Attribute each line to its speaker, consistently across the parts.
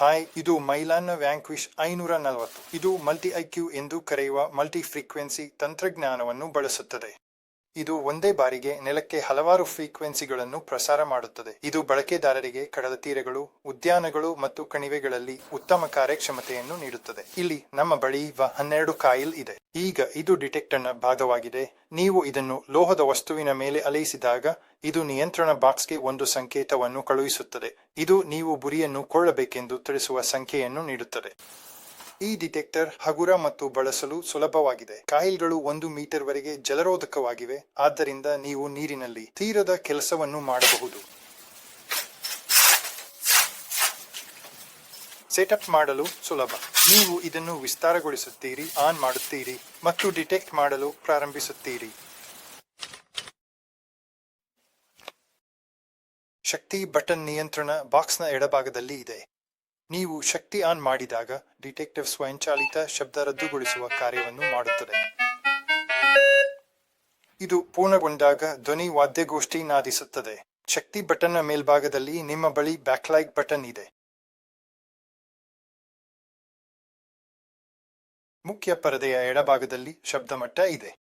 Speaker 1: Hi, ಇದು ಮೈಲಾನ್ ವ್ಯಾಂಕ್ವಿಶ್ ಐನೂರ ನಲವತ್ತು ಇದು ಮಲ್ಟಿ ಐಕ್ಯೂ ಎಂದು ಕರೆಯುವ ಮಲ್ಟಿ ಫ್ರೀಕ್ವೆನ್ಸಿ ತಂತ್ರಜ್ಞಾನವನ್ನು ಬಳಸುತ್ತದೆ. ಇದು ಒಂದೇ ಬಾರಿಗೆ ನೆಲಕ್ಕೆ ಹಲವಾರು ಫ್ರೀಕ್ವೆನ್ಸಿಗಳನ್ನು ಪ್ರಸಾರ ಮಾಡುತ್ತದೆ. ಇದು ಬಳಕೆದಾರರಿಗೆ ಕಡಲ ತೀರಗಳು, ಉದ್ಯಾನಗಳು ಮತ್ತು ಕಣಿವೆಗಳಲ್ಲಿ ಉತ್ತಮ ಕಾರ್ಯಕ್ಷಮತೆಯನ್ನು ನೀಡುತ್ತದೆ. ಇಲ್ಲಿ ನಮ್ಮ ಬಳಿ ಹನ್ನೆರಡು ಕಾಯಿಲ್ ಇದೆ. ಈಗ ಇದು ಡಿಟೆಕ್ಟರ್ನ ಭಾಗವಾಗಿದೆ. ನೀವು ಇದನ್ನು ಲೋಹದ ವಸ್ತುವಿನ ಮೇಲೆ ಅಲೈಸಿದಾಗ ಇದು ನಿಯಂತ್ರಣ ಬಾಕ್ಸ್ಗೆ ಒಂದು ಸಂಕೇತವನ್ನು ಕಳುಹಿಸುತ್ತದೆ. ಇದು ನೀವು ಗುರಿಯನ್ನು ಕೊಳ್ಳಬೇಕೆಂದು ತಿಳಿಸುವ ಸಂಖ್ಯೆಯನ್ನು ನೀಡುತ್ತದೆ. ಈ ಡಿಟೆಕ್ಟರ್ ಹಗುರ ಮತ್ತು ಬಳಸಲು ಸುಲಭವಾಗಿದೆ. ಕಾಯಿಲ್ಗಳು ಒಂದು ಮೀಟರ್ ವರೆಗೆ ಜಲರೋಧಕವಾಗಿವೆ. ಆದ್ದರಿಂದ ನೀವು ನೀರಿನಲ್ಲಿ ತೀರದ ಕೆಲಸವನ್ನು ಮಾಡಬಹುದು. ಸೆಟಪ್ ಮಾಡಲು ಸುಲಭ. ನೀವು ಇದನ್ನು ವಿಸ್ತಾರಗೊಳಿಸುತ್ತೀರಿ, ಆನ್ ಮಾಡುತ್ತೀರಿ ಮತ್ತು ಡಿಟೆಕ್ಟ್ ಮಾಡಲು ಪ್ರಾರಂಭಿಸುತ್ತೀರಿ. ಶಕ್ತಿ ಬಟನ್ ನಿಯಂತ್ರಣ ಬಾಕ್ಸ್ನ ಎಡಭಾಗದಲ್ಲಿ ಇದೆ. ನೀವು ಶಕ್ತಿ ಆನ್ ಮಾಡಿದಾಗ ಡಿಟೆಕ್ಟಿವ್ ಸ್ವಯಂಚಾಲಿತ ಶಬ್ದ ರದ್ದುಗೊಳಿಸುವ ಕಾರ್ಯವನ್ನು ಮಾಡುತ್ತದೆ. ಇದು ಪೂರ್ಣಗೊಂಡಾಗ ಧ್ವನಿ ವಾದ್ಯಗೋಷ್ಠಿ ನಾದಿಸುತ್ತದೆ. ಶಕ್ತಿ ಬಟನ್ನ ಮೇಲ್ಭಾಗದಲ್ಲಿ ನಿಮ್ಮ ಬಳಿ ಬ್ಯಾಕ್ಲೈಟ್ ಬಟನ್ ಇದೆ. ಮುಖ್ಯ ಪರದೆಯ ಎಡಭಾಗದಲ್ಲಿ ಶಬ್ದಮಟ್ಟ ಇದೆ.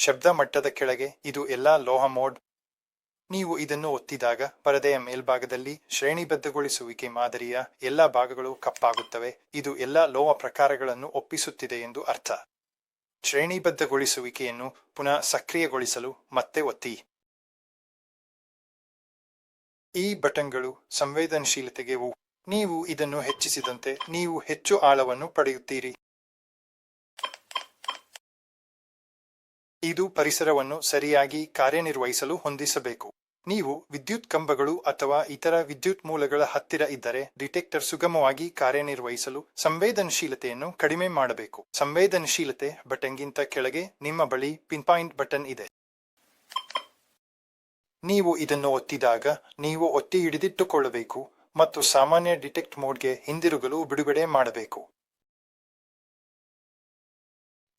Speaker 1: ಶಬ್ದ ಮಟ್ಟದ ಕೆಳಗೆ ಇದು ಎಲ್ಲಾ ಲೋಹ ಮೋಡ್. ನೀವು ಇದನ್ನು ಒತ್ತಿದಾಗ ಪರದೆಯ ಮೇಲ್ಭಾಗದಲ್ಲಿ ಶ್ರೇಣಿಬದ್ಧಗೊಳಿಸುವಿಕೆ ಮಾದರಿಯ ಎಲ್ಲಾ ಭಾಗಗಳು ಕಪ್ಪಾಗುತ್ತವೆ. ಇದು ಎಲ್ಲಾ ಲೋಹ ಪ್ರಕಾರಗಳನ್ನು ಒಪ್ಪಿಸುತ್ತಿದೆ ಎಂದು ಅರ್ಥ. ಶ್ರೇಣಿಬದ್ಧಗೊಳಿಸುವಿಕೆಯನ್ನು ಪುನಃ ಸಕ್ರಿಯಗೊಳಿಸಲು ಮತ್ತೆ ಒತ್ತಿ. ಈ ಬಟನ್ಗಳು ಸಂವೇದನಶೀಲತೆಗೆ. ನೀವು ಇದನ್ನು ಹೆಚ್ಚಿಸಿದಂತೆ ನೀವು ಹೆಚ್ಚು ಆಳವನ್ನು ಪಡೆಯುತ್ತೀರಿ. ಇದು ಪರಿಸರವನ್ನು ಸರಿಯಾಗಿ ಕಾರ್ಯನಿರ್ವಹಿಸಲು ಹೊಂದಿಸಬೇಕು. ನೀವು ವಿದ್ಯುತ್ ಕಂಬಗಳು ಅಥವಾ ಇತರ ವಿದ್ಯುತ್ ಮೂಲಗಳ ಹತ್ತಿರ ಇದ್ದರೆ ಡಿಟೆಕ್ಟರ್ ಸುಗಮವಾಗಿ ಕಾರ್ಯನಿರ್ವಹಿಸಲು ಸಂವೇದನಶೀಲತೆಯನ್ನು ಕಡಿಮೆ ಮಾಡಬೇಕು. ಸಂವೇದನಶೀಲತೆ ಬಟನ್ಗಿಂತ ಕೆಳಗೆ ನಿಮ್ಮ ಬಳಿ ಪಿನ್ಪಾಯಿಂಟ್ ಬಟನ್ ಇದೆ. ನೀವು ಇದನ್ನು ಒತ್ತಿದಾಗ ನೀವು ಒತ್ತಿ ಹಿಡಿದಿಟ್ಟುಕೊಳ್ಳಬೇಕು ಮತ್ತು ಸಾಮಾನ್ಯ ಡಿಟೆಕ್ಟ್ ಮೋಡ್ಗೆ ಹಿಂದಿರುಗಲು ಬಿಡುಗಡೆ ಮಾಡಬೇಕು.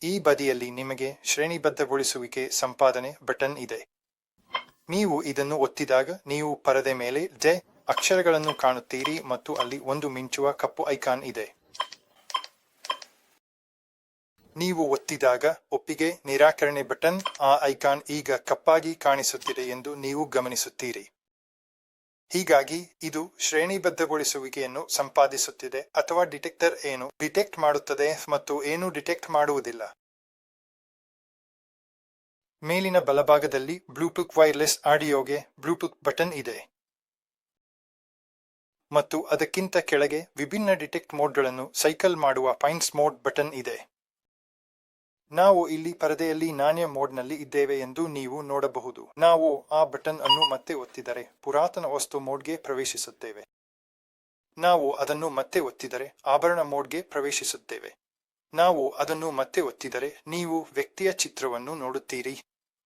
Speaker 1: ಈ ಬದಿಯಲ್ಲಿ ನಿಮಗೆ ಶ್ರೇಣಿಬದ್ಧಗೊಳಿಸುವಿಕೆ ಸಂಪಾದನೆ ಬಟನ್ ಇದೆ. ನೀವು ಇದನ್ನು ಒತ್ತಿದಾಗ ನೀವು ಪರದೆ ಮೇಲೆ ಜೆ ಅಕ್ಷರಗಳನ್ನು ಕಾಣುತ್ತೀರಿ ಮತ್ತು ಅಲ್ಲಿ ಒಂದು ಮಿಂಚುವ ಕಪ್ಪು ಐಕಾನ್ ಇದೆ. ನೀವು ಒತ್ತಿದಾಗ ಒಪ್ಪಿಗೆ, ನಿರಾಕರಣೆ ಬಟನ್, ಆ ಐಕಾನ್ ಈಗ ಕಪ್ಪಾಗಿ ಕಾಣಿಸುತ್ತಿದೆ ಎಂದು ನೀವು ಗಮನಿಸುತ್ತೀರಿ. ಹೀಗಾಗಿ ಇದು ಶ್ರೇಣಿಬದ್ಧಗೊಳಿಸುವಿಕೆಯನ್ನು ಸಂಪಾದಿಸುತ್ತಿದೆ ಅಥವಾ ಡಿಟೆಕ್ಟರ್ ಏನು ಡಿಟೆಕ್ಟ್ ಮಾಡುತ್ತದೆ ಮತ್ತು ಏನು ಡಿಟೆಕ್ಟ್ ಮಾಡುವುದಿಲ್ಲ. ಮೇಲಿನ ಬಲಭಾಗದಲ್ಲಿ ಬ್ಲೂಟೂತ್ ವೈರ್ಲೆಸ್ ಆಡಿಯೋಗೆ ಬ್ಲೂಟೂತ್ ಬಟನ್ ಇದೆ. ಮತ್ತು ಅದಕ್ಕಿಂತ ಕೆಳಗೆ ವಿಭಿನ್ನ ಡಿಟೆಕ್ಟ್ ಮೋಡ್ಗಳನ್ನು ಸೈಕಲ್ ಮಾಡುವ ಪೈನ್ಸ್ ಮೋಡ್ ಬಟನ್ ಇದೆ. ನಾವು ಇಲ್ಲಿ ಪರದೆಯಲ್ಲಿ ನಾಣ್ಯ ಮೋಡ್ನಲ್ಲಿ ಇದ್ದೇವೆ ಎಂದು ನೀವು ನೋಡಬಹುದು. ನಾವು ಆ ಬಟನ್ ಅನ್ನು ಮತ್ತೆ ಒತ್ತಿದರೆ ಪುರಾತನ ವಸ್ತು ಮೋಡ್ಗೆ ಪ್ರವೇಶಿಸುತ್ತೇವೆ. ನಾವು ಅದನ್ನು ಮತ್ತೆ ಒತ್ತಿದರೆ ಆಭರಣ ಮೋಡ್ಗೆ ಪ್ರವೇಶಿಸುತ್ತೇವೆ. ನಾವು ಅದನ್ನು ಮತ್ತೆ ಒತ್ತಿದರೆ ನೀವು ವ್ಯಕ್ತಿಯ ಚಿತ್ರವನ್ನು ನೋಡುತ್ತೀರಿ.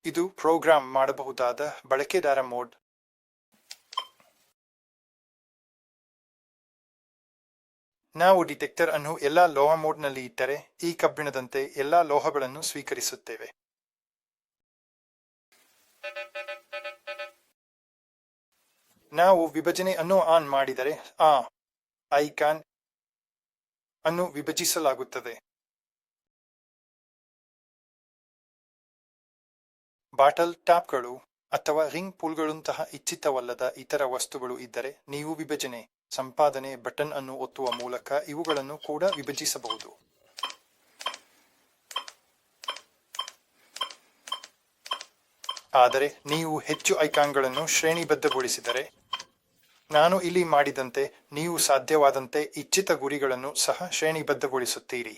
Speaker 1: ಇದು ಪ್ರೋಗ್ರಾಂ ಮಾಡಬಹುದಾದ ಬಳಕೆದಾರ ಮೋಡ್. ನಾವು ಡಿಟೆಕ್ಟರ್ ಅನ್ನು ಎಲ್ಲಾ ಲೋಹ ಮೋಡ್ನಲ್ಲಿ ಇಟ್ಟರೆ ಈ ಕಬ್ಬಿಣದಂತೆ ಎಲ್ಲಾ ಲೋಹಗಳನ್ನು ಸ್ವೀಕರಿಸುತ್ತೇವೆ. ನಾವು ವಿಭಜನೆ ಅನ್ನು ಆನ್ ಮಾಡಿದರೆ ಆ ಐಕಾನ್ ಅನ್ನು ವಿಭಜಿಸಲಾಗುತ್ತದೆ. ಬಾಟಲ್ ಟ್ಯಾಪ್ಗಳು ಅಥವಾ ರಿಂಗ್ ಪೂಲ್ಗಳಂತಹ ಇಚ್ಛಿತವಲ್ಲದ ಇತರ ವಸ್ತುಗಳು ಇದ್ದರೆ ನೀವು ವಿಭಜನೆ ಸಂಪಾದನೆ ಬಟನ್ ಅನ್ನು ಒತ್ತುವ ಮೂಲಕ ಇವುಗಳನ್ನು ಕೂಡ ವಿಭಜಿಸಬಹುದು. ಆದರೆ ನೀವು ಹೆಚ್ಚು ಐಕಾನ್ಗಳನ್ನು ಶ್ರೇಣಿಬದ್ಧಗೊಳಿಸಿದರೆ, ನಾನು ಇಲ್ಲಿ ಮಾಡಿದಂತೆ ನೀವು ಸಾಧ್ಯವಾದಂತೆ ಇಚ್ಛಿತ ಗುರಿಗಳನ್ನು ಸಹ ಶ್ರೇಣಿಬದ್ಧಗೊಳಿಸುತ್ತೀರಿ.